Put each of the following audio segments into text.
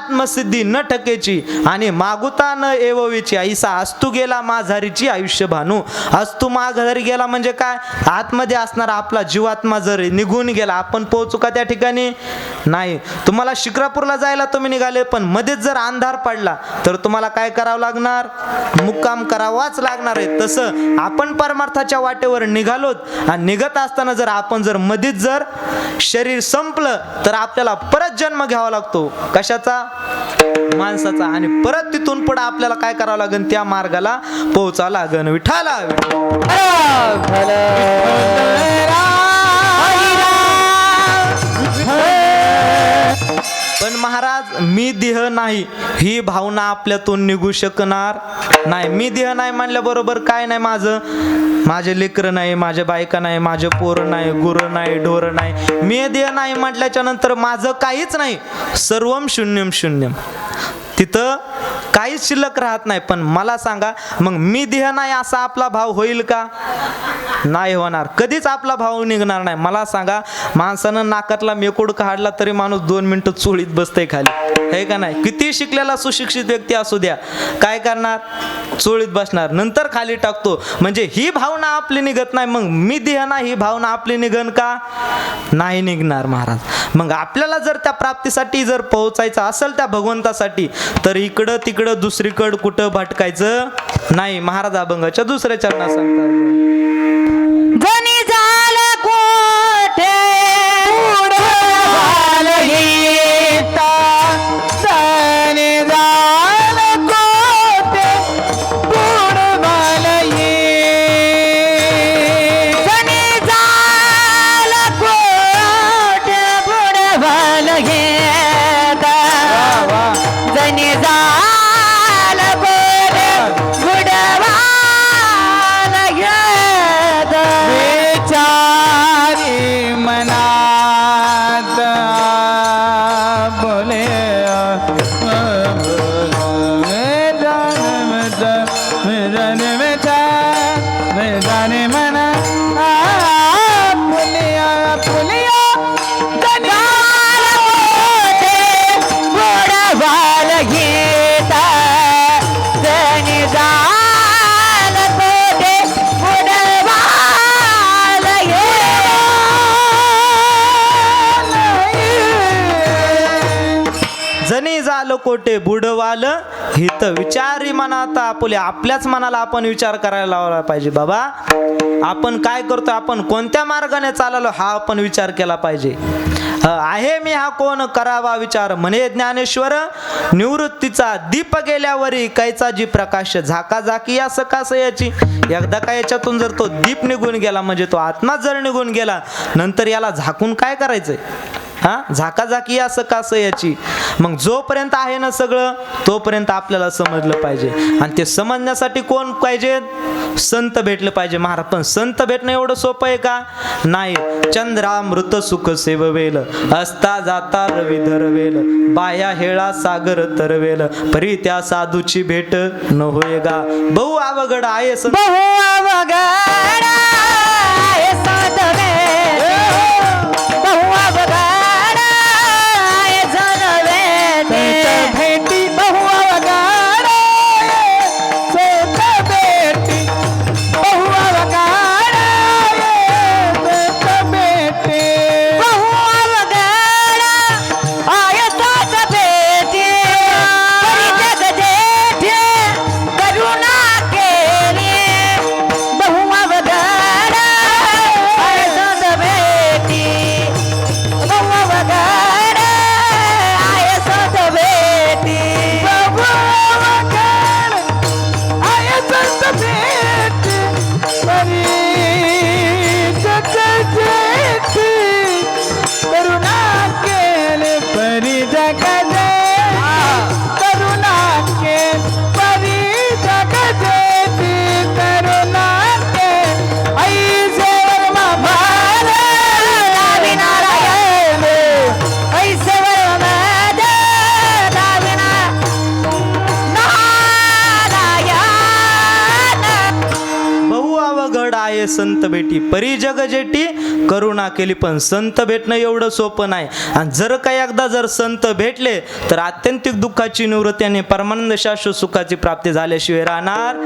आत्मसिद्धी न ठकेची आणि मागुता न एववीची ऐसा अस्तू गेला माझारीची आयुष्य भानू अस्तू माघारी गेला म्हणजे काय? आतमध्ये असणारा आपला जीवात्मा जर निघून गेला आपण पोहोचू का त्या ठिकाणी? नाही. तुम्हाला शिक्रापूरला जायला तुम्ही निघाले पण मध्येच जर अंधार पडला तर तुम्हाला काय करावं लागणार? मुक्काम करावाच लागणार आहे. तसं आपण परमार्थाच्या वाटेवर निघालोत आणि निघत असताना जर आपण जर मध्येच जर शरीर संपलं तर आपल्याला परत जन्म घ्यावा लागतो. कशाचा? माणसाचा आणि परत तिथून पुढे आपल्याला काय करावं लागेल? त्या मार्गाला पोहोचावं लागेल. विठाला पण महाराज मी देह नाही ही भावना आपल्यातून निघू शकणार नाही. मी देह नाही म्हणल्याबरोबर काय नाही माझं? माझे लेकरं नाही माझ्या बायका नाही माझे पोरं नाही गुरं नाही ढोरं नाही. मी देह नाही म्हटल्याच्या नंतर माझं काहीच नाही. सर्वम शून्यम शून्यम तिथं काहीच शिल्लक राहत नाही. पण मला सांगा मग मी देह नाही असा आपला भाव होईल का? नाही होणार. कधीच आपला भाव निघणार नाही. मला सांगा माणसानं नाकातला मेकूड काढला तरी माणूस दोन मिनिटं चोळीत बसतंय खाली. हे का नाही? किती शिकलेला सुशिक्षित व्यक्ती असू द्या. काय करणार? चोळीत बसणार. नंतर खाली टाकतो. म्हणजे ही भावना आपली निघत नाही. मग मी देह नाही ही भावना आपली निघन का? नाही निघणार महाराज. मग आपल्याला जर त्या प्राप्तीसाठी जर पोहोचायचं असेल त्या भगवंतासाठी तर इकडं तिकडं दुसरीकडं कुठं भटकायचं नाही. महाराज अभंगाच्या दुसऱ्या चरणा सांगतात. जनी ஞானம जणी झालं कोटे बुडवाल. हित विचारी मनात आपले आपल्याच मनाला आपण विचार करायला लावला पाहिजे बाबा. आपण काय करतो आपण कोणत्या मार्गाने चाललो हा आपण विचार केला पाहिजे. आहे मी हा कोण? करावा विचार. म्हणे ज्ञानेश्वर निवृत्तीचा दीप गेल्यावरी कैचा जी प्रकाश झाका झाकी या सकास याची एकदा का याच्यातून जर तो दीप निघून गेला म्हणजे तो आत्मा जर निघून गेला नंतर याला झाकून काय करायचंय? हा? झाकाझाकी असं कसं याची? मग जोपर्यंत आहे ना सगळं तोपर्यंत आपल्याला समजलं पाहिजे. आणि ते समजण्यासाठी कोण पाहिजे? संत भेटलं पाहिजे महाराज. पण संत भेटणं एवढं सोपं आहे का? नाही. चंद्रामृत सुख सेववेल असता जाता रवी धरवेल. बाया हेळा सागर तरवेल. परी त्या साधूची भेट न होय गा. बहु अवघड आहे संत. बहु अवघड आहे संत भेटी. परी जग जेटी करुणा केली पण संत भेटणं एवढं सोपं नाही. आणि जर काय एकदा जर संत भेटले तर आत्यंतिक दुःखाची निवृत्ती आणि परमानंद शाश्वत सुखाची प्राप्ती झाल्याशिवाय राहणार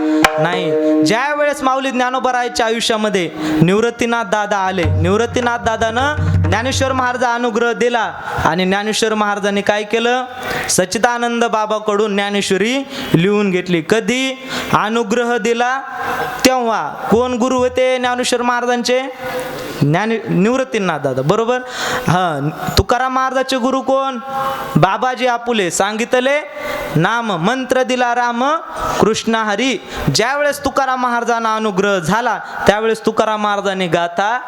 नाही. ज्या वेळेस माऊली ज्ञानोबरायच्या आयुष्यामध्ये निवृत्तीनाथ दादा आले निवृत्तीनाथ दादानं ज्ञानेश्वर महाराजा अनुग्रह दिला आणि ज्ञानेश्वर महाराजांनी काय केलं? सच्चिदानंद बाबाकडून ज्ञानेश्वरी लिहून घेतली. कधी? अनुग्रह दिला तेव्हा. कोण गुरु होते? ज्ञानेश्वर महाराजांचे ज्ञान निवृत्तीनाथ दादा बरोबर? हां तुकाराम महाराजाचे गुरु कोण? बाबाजी आपुले सांगितले नाम मंत्र दिला राम कृष्ण हरी. ज्यावेळेस तुकाराम महाराजांना अनुग्रह झाला त्यावेळेस तुकाराम महाराजांनी गाथा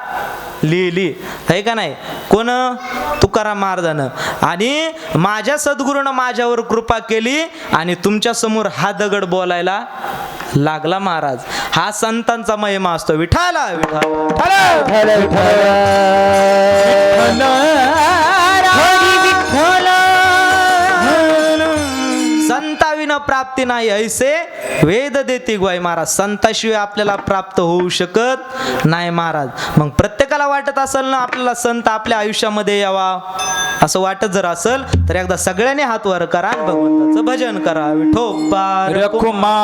लिहिली. आहे का नाही? कोण? तुकाराम महाराजानं. आणि माझ्या सद्गुरूनं माझ्यावर कृपा केली आणि तुमच्यासमोर हा दगड बोलायला लागला महाराज. हा संतांचा महिमा असतो. विठाला संताविना प्राप्ती नाही. ऐसे वेद देते ग्वाई महाराज. संताशिवाय आपल्याला प्राप्त होऊ शकत नाही महाराज. मग प्रत्येकाला वाटत असेल ना आपल्याला संत आपल्या आयुष्यामध्ये यावा. असं वाटत जर असेल तर एकदा सगळ्यांनी हात वर करा भगवंताचं भजन करा. विठोबा रखुमा